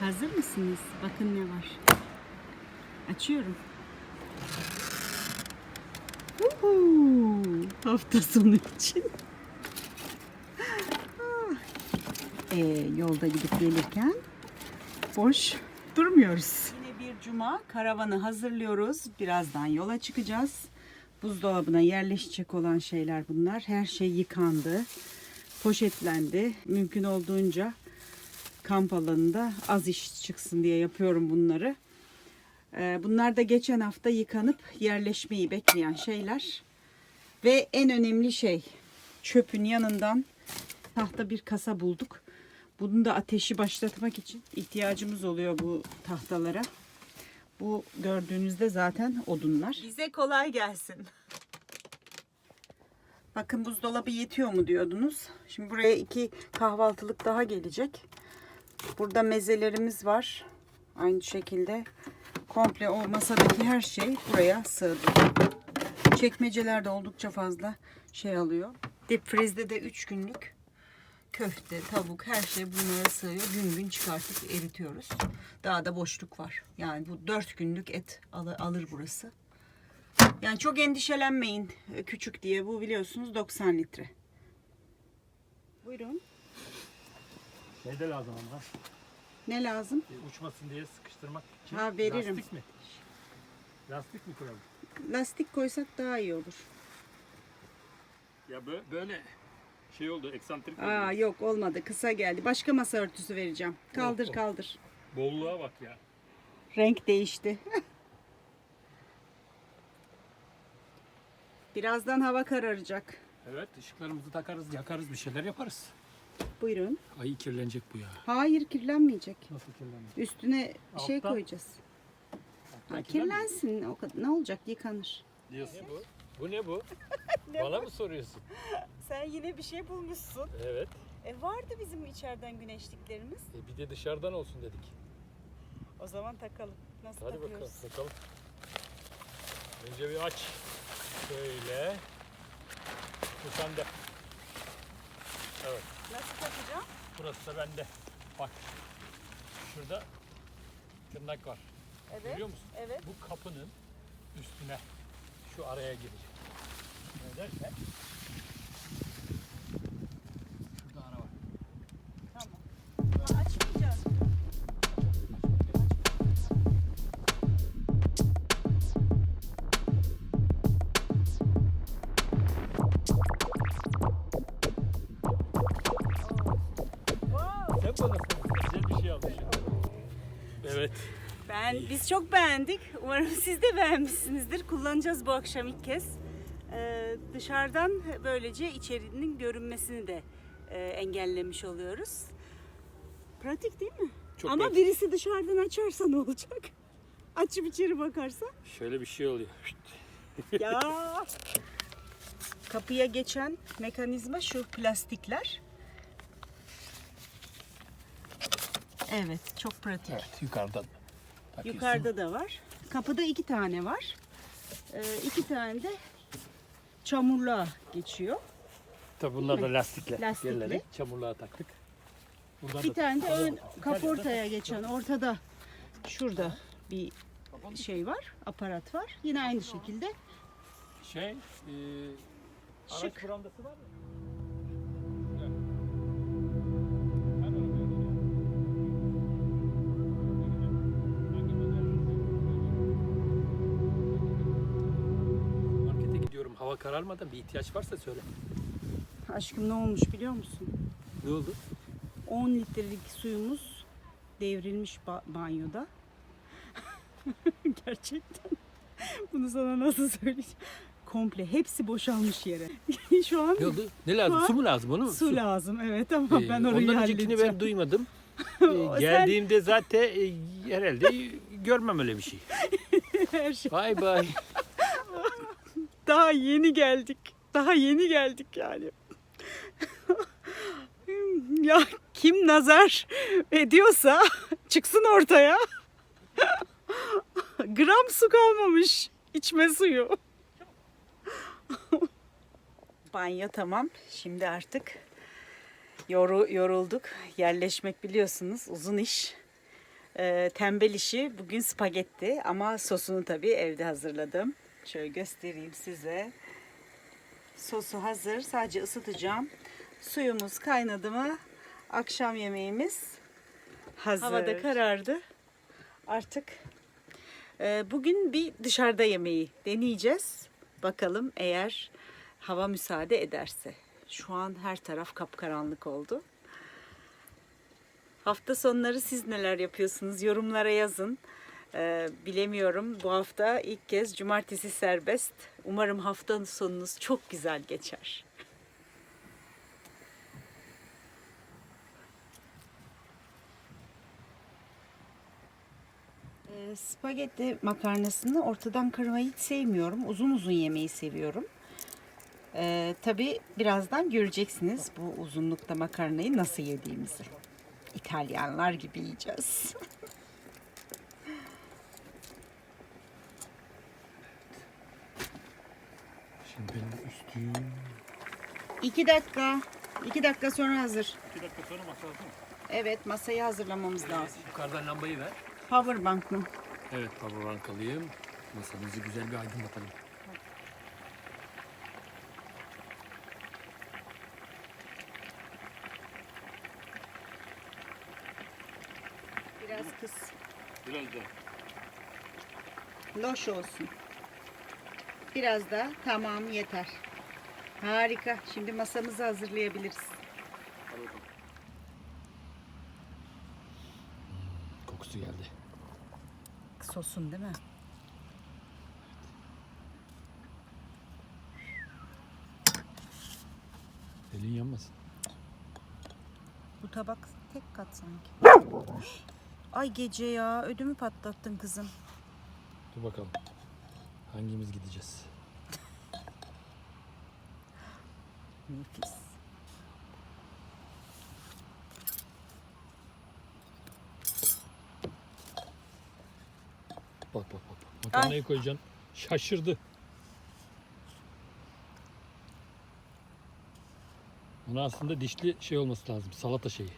Hazır mısınız? Bakın ne var. Açıyorum. Uhu, hafta sonu için. Ah. Ee, yolda gidip gelirken boş durmuyoruz. Yine bir cuma karavanı hazırlıyoruz. Birazdan yola çıkacağız. Buzdolabına yerleşecek olan şeyler bunlar. Her şey yıkandı, poşetlendi. Mümkün olduğunca kamp alanında az iş çıksın diye yapıyorum bunları. Ee, Bunlar da geçen hafta yıkanıp yerleşmeyi bekleyen şeyler. Ve en önemli şey çöpün yanından tahta bir kasa bulduk. Bunun da ateşi başlatmak için ihtiyacımız oluyor bu tahtalara. Bu gördüğünüzde zaten odunlar. Bize kolay gelsin. Bakın buzdolabı yetiyor mu diyordunuz. Şimdi buraya iki kahvaltılık daha gelecek. Burada mezelerimiz var. Aynı şekilde komple o masadaki her şey buraya sığdı. Çekmeceler de oldukça fazla şey alıyor. Dip freeze'de de 3 günlük köfte, tavuk her şey bunlara sığıyor. Gün gün çıkartıp eritiyoruz. Daha da boşluk var. Yani bu 4 günlük et alır, alır burası. Yani çok endişelenmeyin e, küçük diye. Bu biliyorsunuz 90 litre. Buyurun. Şey de lazım ama. Ne lazım? e, Uçmasın diye sıkıştırmak için. Ha, veririm. Lastik mi? Lastik mi koyalım? Lastik koysak daha iyi olur. Ya bö- böyle şey oldu, eksantrik Aa oldu. yok olmadı. Kısa geldi. Başka masa örtüsü vereceğim. Kaldır Oh, oh. kaldır. Bolluğa bak ya. Renk değişti. Birazdan hava kararacak. Evet, ışıklarımızı takarız, yakarız, bir şeyler yaparız. Buyurun. Ay kirlenecek bu ya. Hayır kirlenmeyecek. Nasıl kirlenecek? Üstüne şey Alttan? koyacağız. Ha, kirlensin. O kadar. Ne olacak? Yıkanır. Diyorsun. bu? Bu ne bu? Bana mı soruyorsun? Sen yine bir şey bulmuşsun. Evet. E vardı bizim içeriden güneşliklerimiz. E bir de dışarıdan olsun dedik. O zaman takalım. Nasıl Hadi bakalım, bakalım. Önce bir aç. Şöyle. Bu sende. Takacağım? Burası da bende. Bak. Şurada tırnak var. Evet. Görüyor musun? Evet. Bu kapının üstüne şu araya girecek. Ne derse? Evet. Ben biz çok beğendik. Umarım siz de beğenmişsinizdir. Kullanacağız bu akşam ilk kez. Ee, dışarıdan böylece içerinin görünmesini de e, engellemiş oluyoruz. Pratik değil mi? Çok Ama pratik. birisi dışarıdan açarsa ne olacak? Açıp içeri bakarsa. Şöyle bir şey oluyor. ya. Kapıya geçen mekanizma şu plastikler. Evet, çok pratik. Evet, takıyorsun. Yukarıda da var. Kapıda iki tane var. Ee, iki tane de çamurluğa geçiyor. Tabii bunlar da lastikler. Lastikli. Çamurluğa taktık. Buradan Bir da- tane de ön Yukarıda- kaportaya geçen ortada şurada bir şey var, aparat var. Yine aynı şekilde Şey, e, araç Şık. var mı? Hava kararmadan bir ihtiyaç varsa söyle. aşkım ne olmuş biliyor musun? Ne oldu? 10 litrelik suyumuz devrilmiş ba- banyoda. Gerçekten. Bunu sana nasıl söyleyeceğim? Komple hepsi boşalmış yere. Şu an Ne oldu? Ne lazım? Su- Su mu lazım? Onu mu? su lazım evet ama Ee, ben orayı Ondan öncekini halledeceğim. ben duymadım. Ee, sen- Geldiğimde zaten e, herhalde görmem öyle bir şey. Her şey. Bay bay. Daha yeni geldik. Daha yeni geldik yani. ya kim nazar ediyorsa çıksın ortaya. Gram su kalmamış. içme suyu. Banyo tamam. Şimdi artık yoru, yorulduk. Yerleşmek biliyorsunuz uzun iş. Ee, tembel işi bugün spagetti ama sosunu tabii evde hazırladım. Şöyle göstereyim size. Sosu hazır. Sadece ısıtacağım. Suyumuz kaynadı mı akşam yemeğimiz hazır. Havada karardı. Artık e, bugün bir dışarıda yemeği deneyeceğiz. Bakalım eğer hava müsaade ederse. Şu an her taraf kapkaranlık oldu. Hafta sonları siz neler yapıyorsunuz? Yorumlara yazın. Ee, bilemiyorum. Bu hafta ilk kez cumartesi serbest. Umarım hafta sonunuz çok güzel geçer. Ee, spagetti makarnasını ortadan kırmayı hiç sevmiyorum. Uzun uzun yemeyi seviyorum. Ee, tabii birazdan göreceksiniz bu uzunlukta makarnayı nasıl yediğimizi. İtalyanlar gibi yiyeceğiz. Şimdi benim üstüm. İki dakika. İki dakika sonra hazır. 2 dakika sonra masa hazır mı? Evet masayı hazırlamamız lazım. Yukarıdan lambayı ver. Powerbank mı? Evet powerbank alayım. Masamızı güzel bir aydınlatalım. Biraz kıs. Biraz da. Loş olsun. Biraz da tamam yeter. Harika. Şimdi masamızı hazırlayabiliriz. Kokusu geldi. Sosun değil mi? Elin yanmasın. Bu tabak tek kat sanki. Ay gece ya ödümü patlattın kızım. Dur bakalım. Hangimiz gideceğiz? Nefis. Bak bak bak. bak. Makarnayı koyacaksın. Şaşırdı. Ona aslında dişli şey olması lazım. Salata şeyi.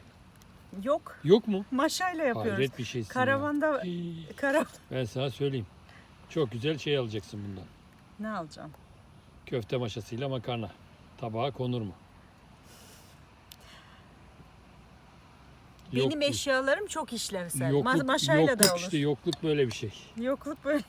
Yok. Yok mu? Maşayla yapıyoruz. Hayret bir şeysin ya. Karavanda Hii. karavan. Ben sana söyleyeyim. Çok güzel şey alacaksın bundan. Ne alacağım? Köfte maşasıyla makarna. Tabağa konur mu? Benim Yok- eşyalarım çok işlevsel. yokluk, Ma- maşayla yokluk da olur. işte yokluk böyle bir şey. Yokluk böyle.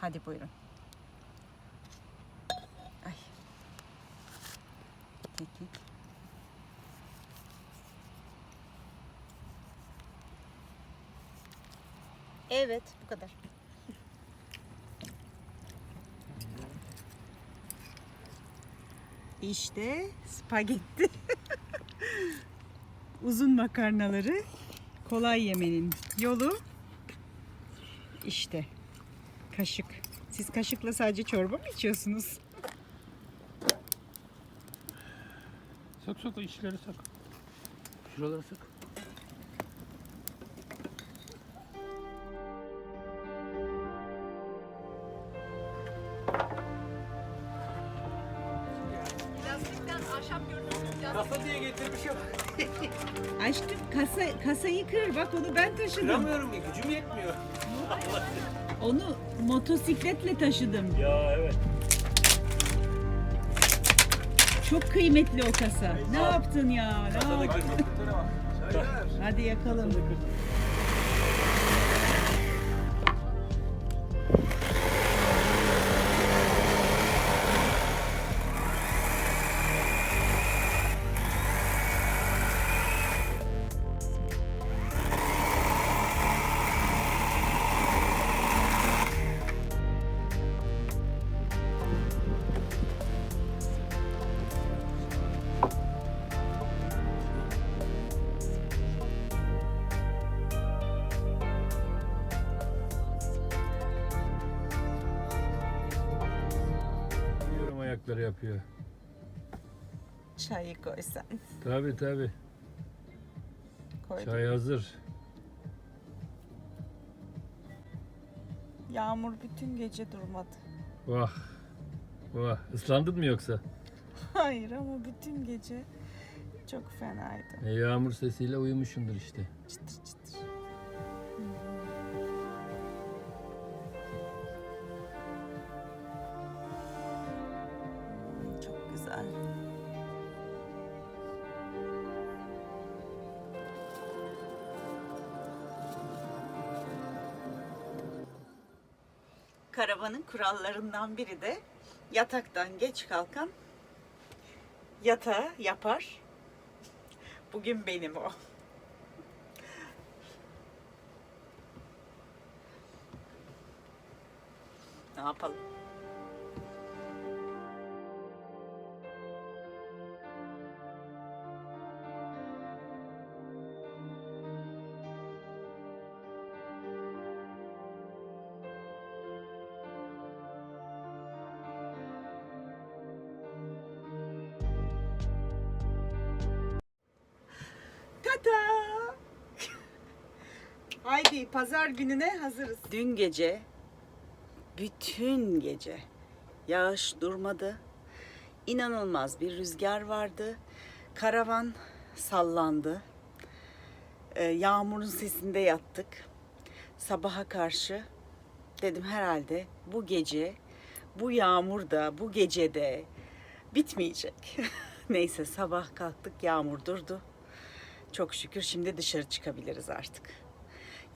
Hadi buyurun. Ay. Peki. Evet, bu kadar. İşte spagetti. Uzun makarnaları kolay yemenin yolu işte kaşık. Siz kaşıkla sadece çorba mı içiyorsunuz? Sok sok o içleri sok. Şuraları sok. Kasa, kasayı kır bak onu ben taşıdım. Kıramıyorum ya gücüm yetmiyor. Onu motosikletle taşıdım. Ya evet. Çok kıymetli o kasa. Ne yaptın ya? Ne Kasada var. Çaylar. Hadi yakalım. Ayakları yapıyor. Çayı koy sen. Tabi tabi. Çay hazır. Yağmur bütün gece durmadı. Vah. Vah. Islandın mı yoksa? Hayır ama bütün gece çok fenaydı. E, yağmur sesiyle uyumuşsundur işte. Çıtır çıtır. Karavanın kurallarından biri de yataktan geç kalkan yatağı yapar. Bugün benim o. Ne yapalım? Haydi pazar gününe hazırız. Dün gece, bütün gece yağış durmadı. İnanılmaz bir rüzgar vardı. Karavan sallandı. Ee, yağmurun sesinde yattık. Sabaha karşı dedim herhalde bu gece, bu yağmurda, bu gecede bitmeyecek. Neyse sabah kalktık yağmur durdu. Çok şükür şimdi dışarı çıkabiliriz artık.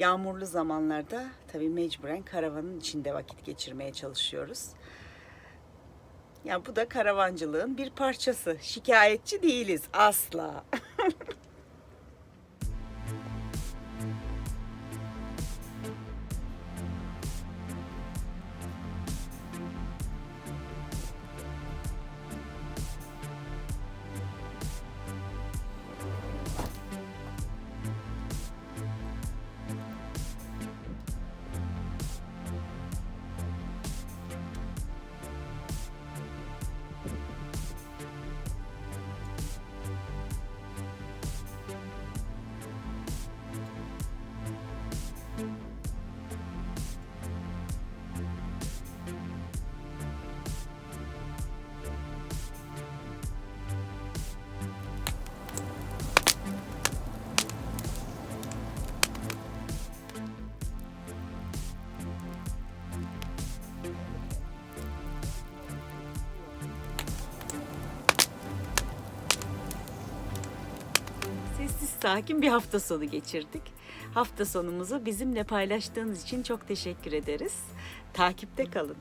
Yağmurlu zamanlarda tabii mecburen karavanın içinde vakit geçirmeye çalışıyoruz. Ya bu da karavancılığın bir parçası. Şikayetçi değiliz asla. sakin bir hafta sonu geçirdik. Hafta sonumuzu bizimle paylaştığınız için çok teşekkür ederiz. Takipte kalın.